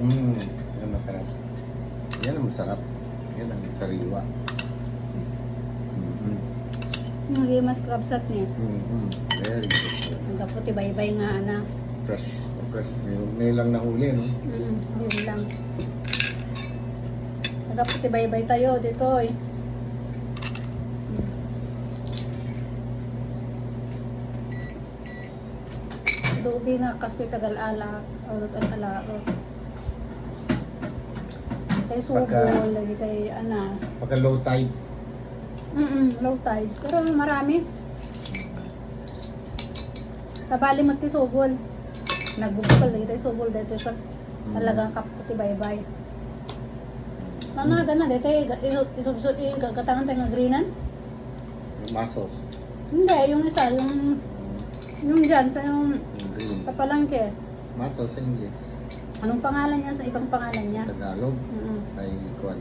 Mm, yan masarap. Yan ang masarap. Yan ang sariwa. Mm-hmm. Hindi mas krabsat niya. Mm-hmm. Very good. Ang kaputi baybay nga ana. Fresh. Fresh. Ngayon, ngayon lang nahuli, no? Mm, yun lang. Ang kaputi baybay tayo dito eh. Dobi nga kasi tagal-ala, urot at alaot. Kay subol, Pagka- lagi kay ana. Pagka low tide, Mm low tide. Pero marami. Sa bali mo ti subol. Nagbubukol lagi tayo subol dito sa talagang kaputi baybay. Nanaga na dito isubsub gagatangan tayo nga greenan. muscle. Hindi, yung isa, yung yung dyan, sa yung sa palangke. Muscle sa English. Anong pangalan niya sa ibang pangalan niya? Tagalog Mm ay kuwan.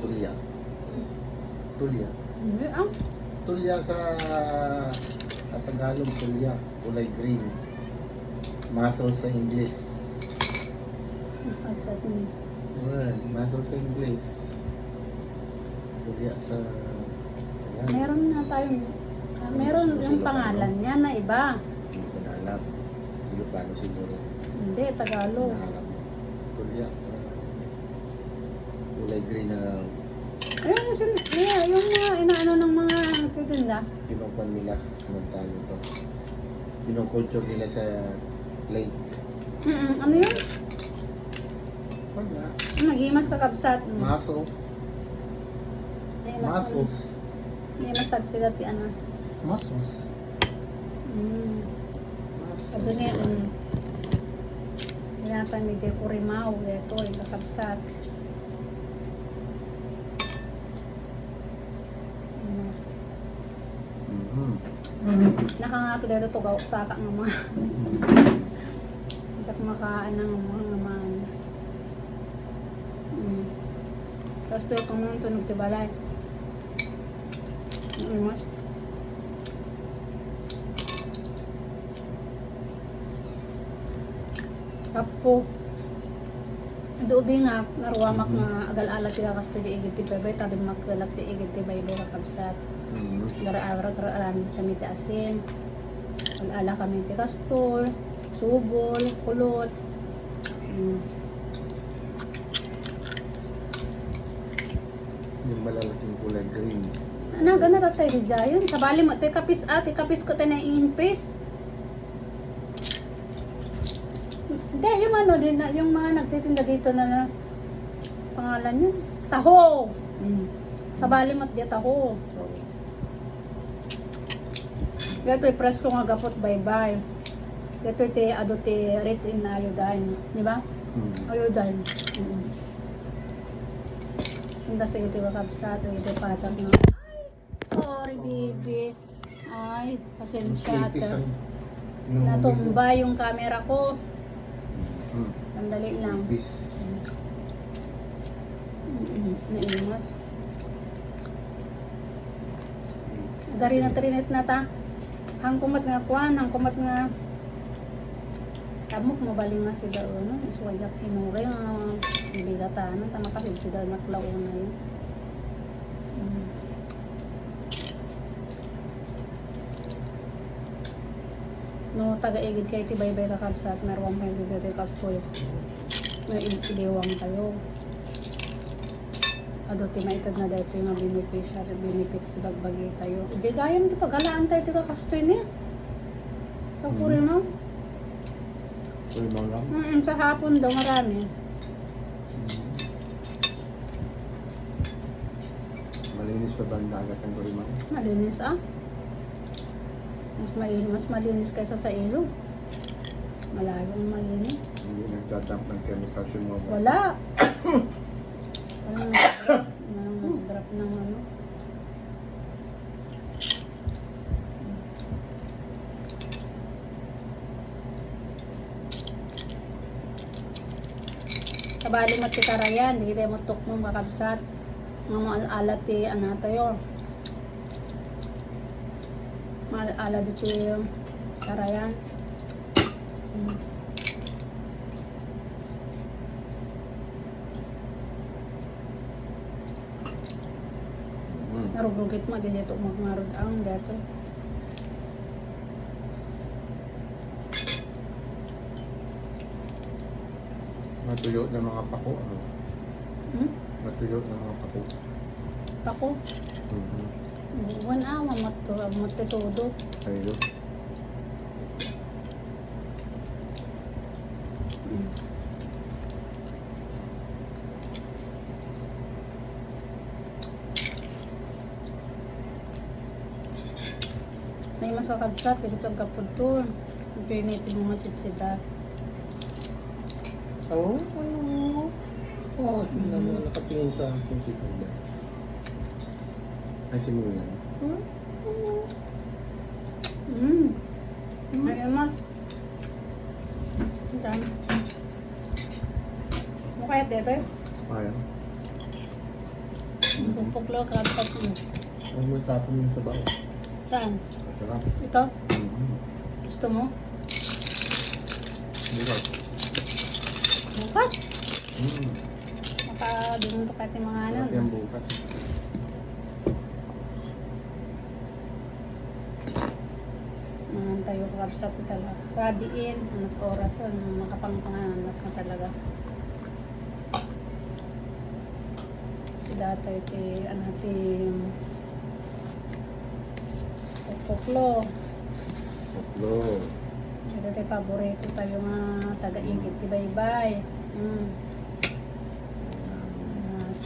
Tulya. Tulya. Hindi, ah. Tulya sa sa Tagalog, tulya. Kulay green. Muscle sa English. Ni. Well, muscle sa English. Tulya sa... Ayan. Meron na tayong ah, meron yung pangalan niya na iba. Hindi ko na alam. Ilocano siguro. Hindi, Tagalog. Tulya. Kulay green na Ayun, yung, sin- yeah, yung mga inaano ng mga nagtitinda. kinukuha nila. Anong tawag ito? Kinukulture nila sa lake. Mm ano yun? Wala. Nagimas kakabsat. Muscle. Muscles. Nagimas tagsigat ti ano. Muscles. Niya, um, Pinatan ni Jay Purimaw, ito, yung kakabsat. Yes. Mhm. Nakangato dito to gaw sa ka nga mga. Ikat makaan ng mga naman. Mm. Tapos to kung mga tunog ti balay. Mm, mas. Kapo. Dobi nga, naruwamak nga agal-alat ti kakas ti igit ti bebay, tadi magkalak ti igit ti baybay kakabsat. Mhm. Gara-ara gara kami ti asin. Pag-ala kami ti kastor, subol, kulot. Mm. Yung malalaking kulay green. Ano, gana tatay di jayon. Sabali mo, te kapis ah, te kapis ko tayo na impis. Hindi, yung ano din, na- yung mga nagtitinda dito na, na pangalan yun, taho. Mm. Sabali mo, di taho. Gato presko nga gapot bye-bye. Gato ti ado ti rich in iodine, di ba? mhm. Iodine. Mm. Ang kasi ito kakabsat, ito patak. Ay, sorry baby. Ay, pasensya Ipis ata. ang mo. Natumba yung camera ko. Mhm. Sandali lang. Ipis. Mm, Naimas. Dari na trinet na ta. Hang kumat nga kuan, hang kumat nga Kamok mabaling nga si daw no, iswayap inure nga bigatan, tama kasi sila naklao na yun. Mm. No, taga-igid kay ti baybay ka kapsat, meron pa yung sa ti kastoy. May iliwang tayo. Ado ti maitad na dito yung mga beneficiary benefits ti bagbagi tayo. Di gayam ti pagalaan tayo ti kastoy niya. Kapuri Mhm. mo? Uy, mo lang. Mm, sa hapon daw marami. Mhm. Malinis pa ba ang dagat ng Gorimang? Malinis ah. Mas malinis, mas malinis kaysa sa ilog. Malayong malinis. Hindi nagdadump ng chemicals yung mga Wala. Walang nag-drop ng ano. Kabali mo si Karayan, di tayo mo tuk mong kakabsat. Mga maalat ti ano ala diceyo karayan hmm. mm. narugugit mo di dito magmarod ah, ang dito matuyo na mga pako ano? Hmm? matuyo na mga pako pako? Mm -hmm one hour mato, matitudo. Ayun. Hmm. May masakabsat, ito ang kaputol. Pinitin mo matsitsida. Oo. Oo. Oo. Sila mo nakatingin sa akin si Kanda. Ay, simulan. Hmm? Mm. Ay, mas. Ang dami. Kaya dito eh? Ayaw. Pupuklo, kakat mo. Huwag mo tapon yung sabaw. Saan? Masarap. Ito? Mhm. Gusto mo? Bukas. Bukas? Mm. Makadunong pa kahit yung mga ano. Sarap yan bukas. Mga kapsat talaga. Ready in. Ano sa oras yun? Makapangpanganap na talaga. Si dati ti ano ti Puklo. Oklo. Ito tayo paborito tayo nga taga-igit. Ibay-bay. Mm. Mas.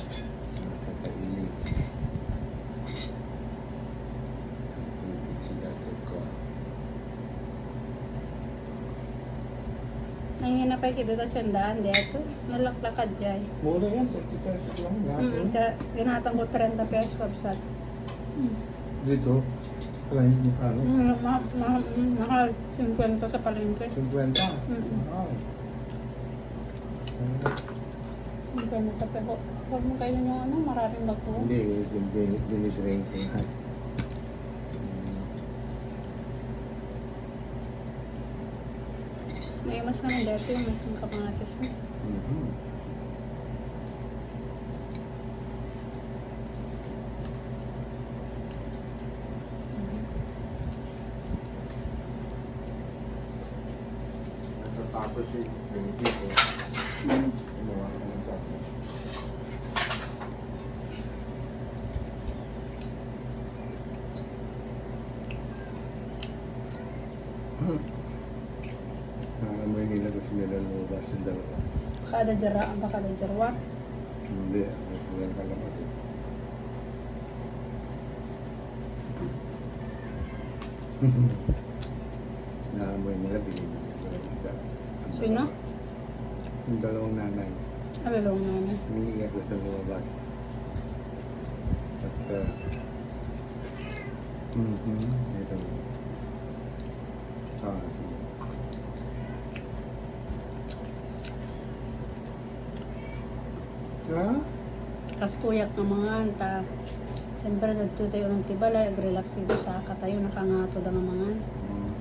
Nakakainit. Init si dati ko. Ngayon na pa kita sa tiyandaan. Dito. Nalaklakad dyan. Mura yan, 30 pesos lang. Mm, ginatang ko 30 pesos kapsat. Mm. Dito, wala yung ano, Mm, mahal. 50 sa palengke. 50. Mm. Wow. Ah, 50 sa peho. Huwag mo kayo yung ano, maraming bago. Hindi, hindi, dinidrain ko lahat. May mas naman dito yung may kapangatis na. Mhm. Natatapos yung benefit ko. Mm. Gumawa ko ng tapos. Nila kasi nila lumabas yung dalawa. Kada jara, kada jarwa. Hindi, ka lang kasi. Naamoy nila, binibigyan isda. Ang Sino? Yung dalawang nanay. Alalong na na. Umiiyak ko sa lumabas. At, uh, mhm, ito. Ah, sige. Ha? Kastuyak ng mga anta. Siyempre, nagto tayo ng tibala, relax dito sa katayo, nakangato ang mga. Hmm.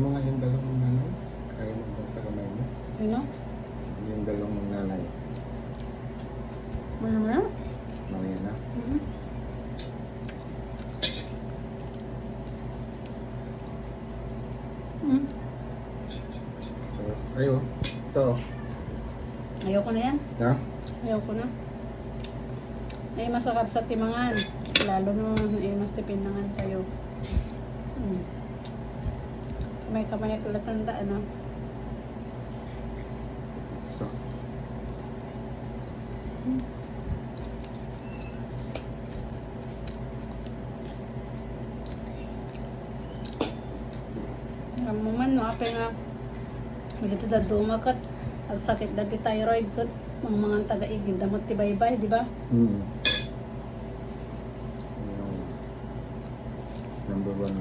Mo nga yung dalawang nanay. Kaya mo ba sa kamay mo? You know? Yung dalawang nanay. Ano mo na? Mamaya na. Mhm. Mm. So, ayo. Ito. Ayoko na yan. Ha? Ayoko na. Ay, masakap sa timangan. Lalo nung ay mas tipinangan tayo. Mm. May kamay ko latanda, ano? So, Mm. Ang mo man, no, apay nga. Dito da dumakat. Ang sakit dati thyroid ko. Mga mga taga-igid, damot tibay-bay, di ba? hmm. Yung number one.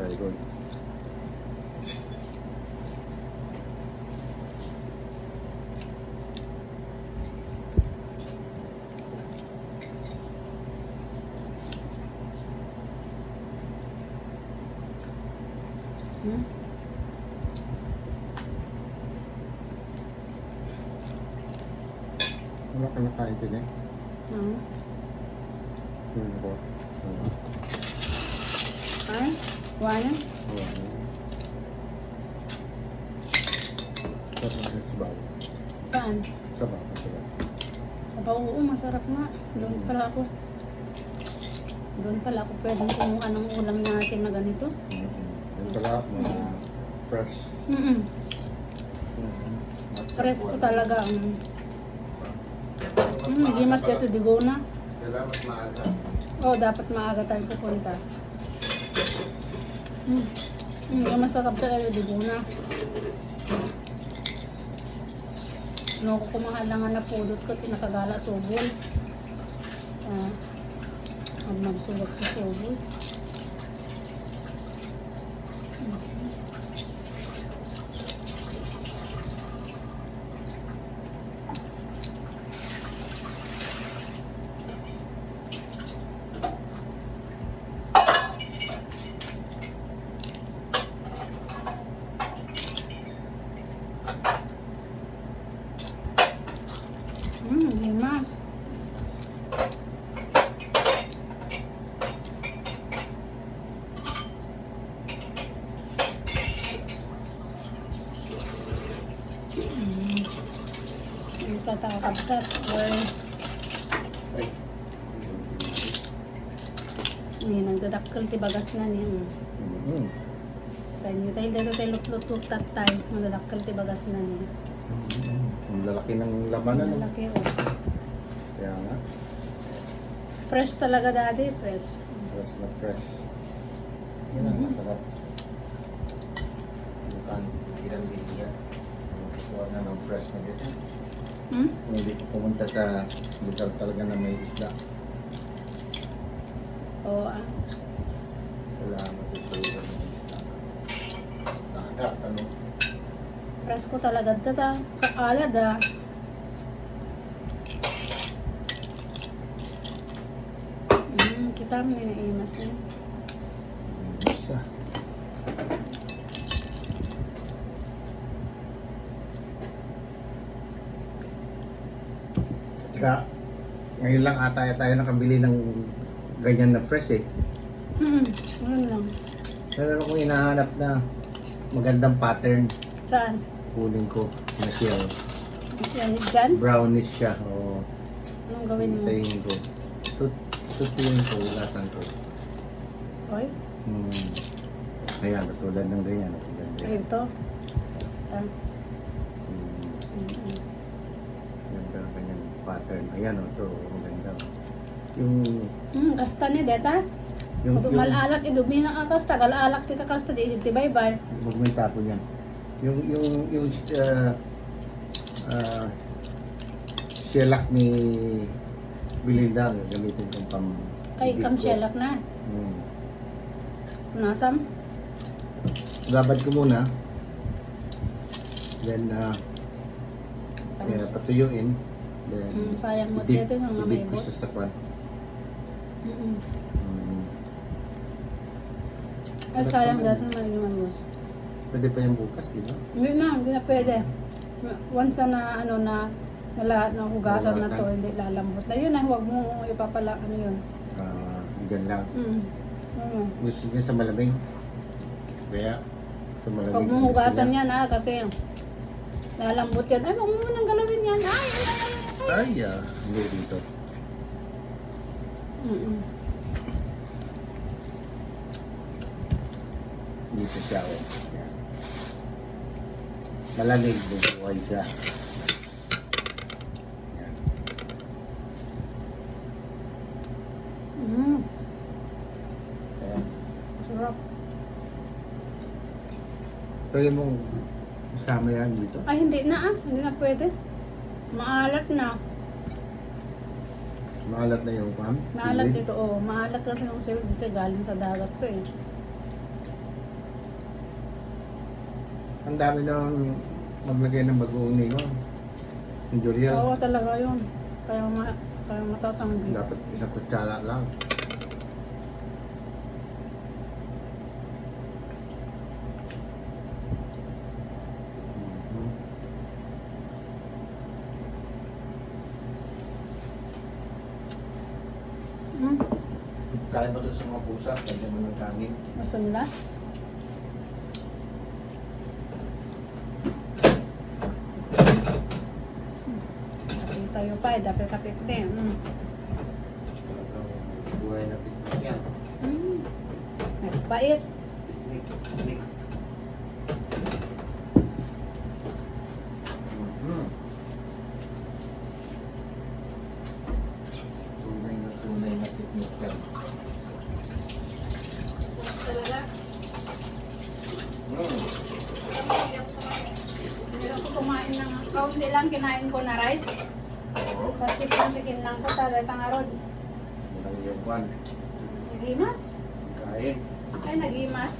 Para sa. Hmm? Wala ka nakain din eh. Hmm. Yun ko. Oo. Ay, wala. Oo. Sarap na sa bago. Saan? Sa bago. Sa bago. Sabaw, oo, masarap nga. Doon pala ako. Doon pala ako pwedeng kumuha ng ulam natin na ganito. Mhm. Yun pala, mga fresh. Mm Mhm. Fresh ko talaga. Mm. Mm, di mas dito digona. Kailangan mas maaga. Oh, dapat maaga tayo pupunta. Mm. Mm, yung masarap talaga digona. No, ko kumahal lang nga na pudot ko, tinakagala subol. Ah, ang magsulat sa subol. Mm, limas. Mm. Well, Ay. hindi nagdadakkel ti bagas na niya. Mhm. Kaya nyo tayo dito tayo lut-lut tatay. Magdadakkel ti bagas na. Mhm. Ang lalaki ng labanan. no? Malaki oh. Kaya nga. Fresh talaga dati, fresh. Fresh na fresh. Yan ang masarap. Bukan, ilang bibigyan. Kuha na ng fresh na dito. Hmm? Kung hindi ko pumunta sa lugar talaga na may isda, Oo ah. wala matutuwa ng isda. Dagat, ano? Fresh ko talaga tata. Kaalad ah. Hmm, kita mo yung naimas na. Isa. Tsaka, ngayon lang ata tayo nakabili ng ganyan na fresh eh. Hmm, ano lang. Meron akong hinahanap na magandang pattern. Saan? Kunin ko na siya. oh. Yan, dyan? Brownish siya. O, Anong gawin mo? isayin ko. Tut tutuin ko, ulasan ko. Oy, Hmm. Ayan, katulad ng ganyan. Ay ito. Ah, Hmm. mm, mm. Ganda ng kanyang pattern. Ayan o, ito. Ang ganda. Yung, Hmm, kasta ni deta. yung, yung, Malalak, idumi ang kasta. Galalak ti ka kasta di ti bye bye. huwag mo itapon yan. Yung, yung, yung, uh, uh, shellac ni Belinda, gamitin kong pam... Ay, dip ko. kamshelak na. Hmm. Nasam? Gabad ko muna. Then, uh, eh, patuyuin. Then, Mm, sayang mo idip- dito yung mga idip ko maibos. sa sakwan. Mm-mm. Mm. Ay, sayang dati naman yung maibos. Pwede pa yung bukas, di ba? Hindi na, hindi na pwede. Once na, na ano na na lahat ng hugasan na to, Hugasan. hindi lalambot. Na yun na, huwag mo ipapala, ano yun. Ah, gan lang. Mm. Mm. Gusto niya sa malamig. Kaya, sa malamig. Huwag mo hugasan yan ha, kasi lalambot yan. Ay, huwag mo munang galawin yan. Ay, ay, ay, ay. Ay, ah, hindi dito. Mm-mm. Dito siya, oh. Yan. Malamig, bubuhay siya. Yan. Mm. Ayan. Sarap. Pwede mong isama yan dito. Ay, hindi na ah. Hindi na pwede. Maalat na. Maalat na yung pan. Maalat Sili. dito, oh. Maalat kasi yung sili kasi galing sa dagat to eh. Ang dami nang maglagay ng bagoong ningon. Yung durian. Oo, talaga yun. Kaya, ma kaya matatanggi. Dapat isang kutsara lang. Mhm. Kain mo doon sa mga pusa, kanya mo ng kanin. Nila? Kapit tayo pa eh, dapat kapit din. Mm. Talagang buhay na picnic yan. Mm. Bait. Picnic, picnic. Mhm. Tunay na tunay na picnic yan. Talaga. Mm. Hindi ako kumain ng kaunti lang kinain ko na rice. Kasi pantikin lang ko talagang arod. Walang yung kwan. Nagimas. Kain. Ay, nagimas.